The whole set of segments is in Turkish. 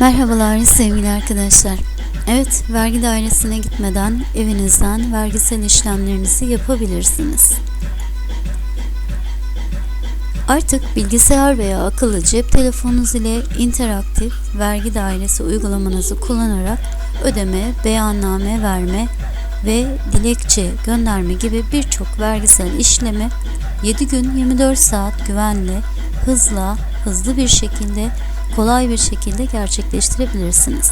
Merhabalar sevgili arkadaşlar. Evet, vergi dairesine gitmeden evinizden vergisel işlemlerinizi yapabilirsiniz. Artık bilgisayar veya akıllı cep telefonunuz ile interaktif vergi dairesi uygulamanızı kullanarak ödeme, beyanname verme ve dilekçe gönderme gibi birçok vergisel işlemi 7 gün 24 saat güvenle, hızla, hızlı bir şekilde, kolay bir şekilde gerçekleştirebilirsiniz.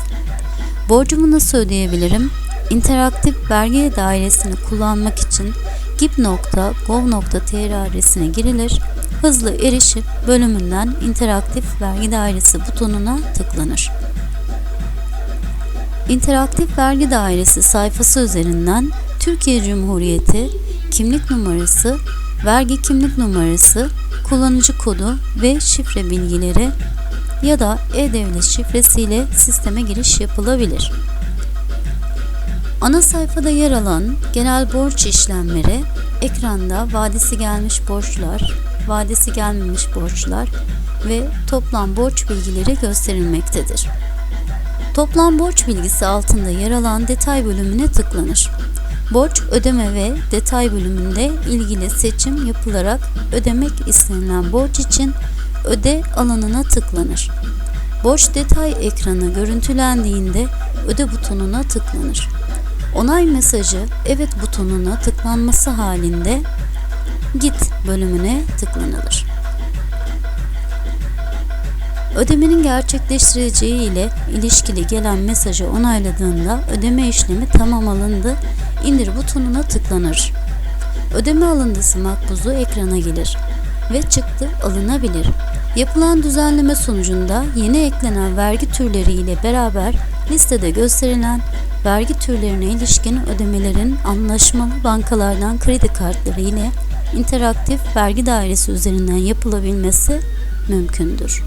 Borcumu nasıl ödeyebilirim? İnteraktif vergi dairesini kullanmak için gip.gov.tr adresine girilir, hızlı erişim bölümünden interaktif vergi dairesi butonuna tıklanır. İnteraktif Vergi Dairesi sayfası üzerinden Türkiye Cumhuriyeti kimlik numarası, vergi kimlik numarası, kullanıcı kodu ve şifre bilgileri ya da e-devlet şifresiyle sisteme giriş yapılabilir. Ana sayfada yer alan genel borç işlemleri ekranda vadesi gelmiş borçlar, vadesi gelmemiş borçlar ve toplam borç bilgileri gösterilmektedir. Toplam borç bilgisi altında yer alan detay bölümüne tıklanır. Borç ödeme ve detay bölümünde ilgili seçim yapılarak ödemek istenilen borç için öde alanına tıklanır. Borç detay ekranı görüntülendiğinde öde butonuna tıklanır. Onay mesajı evet butonuna tıklanması halinde git bölümüne tıklanılır. Ödemenin gerçekleştirileceği ile ilişkili gelen mesajı onayladığında ödeme işlemi tamam alındı, indir butonuna tıklanır. Ödeme alındısı makbuzu ekrana gelir ve çıktı alınabilir. Yapılan düzenleme sonucunda yeni eklenen vergi türleri ile beraber listede gösterilen vergi türlerine ilişkin ödemelerin anlaşmalı bankalardan kredi kartları ile interaktif vergi dairesi üzerinden yapılabilmesi mümkündür.